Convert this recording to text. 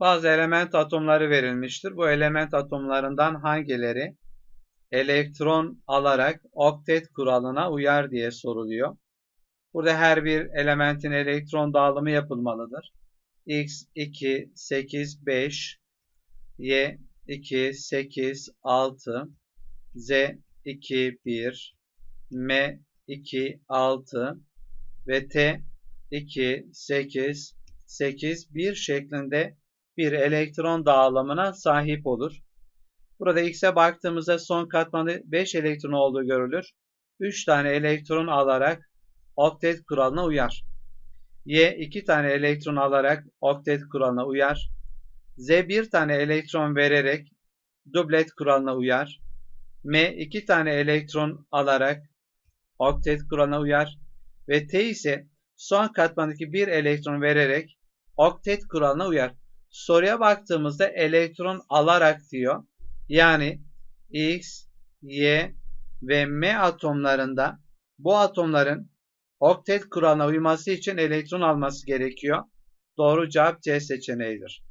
Bazı element atomları verilmiştir. Bu element atomlarından hangileri elektron alarak oktet kuralına uyar diye soruluyor. Burada her bir elementin elektron dağılımı yapılmalıdır. X 2, 8, 5, Y 2, 8, 6, Z 2, 1, M 2, 6 ve T 2, 8, 8, 1 şeklinde bir elektron dağılımına sahip olur. Burada X'e baktığımızda son katmanı 5 elektron olduğu görülür. 3 tane elektron alarak oktet kuralına uyar. Y 2 tane elektron alarak oktet kuralına uyar. Z 1 tane elektron vererek dublet kuralına uyar. M 2 tane elektron alarak oktet kuralına uyar. Ve T ise son katmandaki bir elektron vererek oktet kuralına uyar. Soruya baktığımızda elektron alarak diyor. Yani X, Y ve M atomlarında bu atomların oktet kuralına uyması için elektron alması gerekiyor. Doğru cevap C seçeneğidir.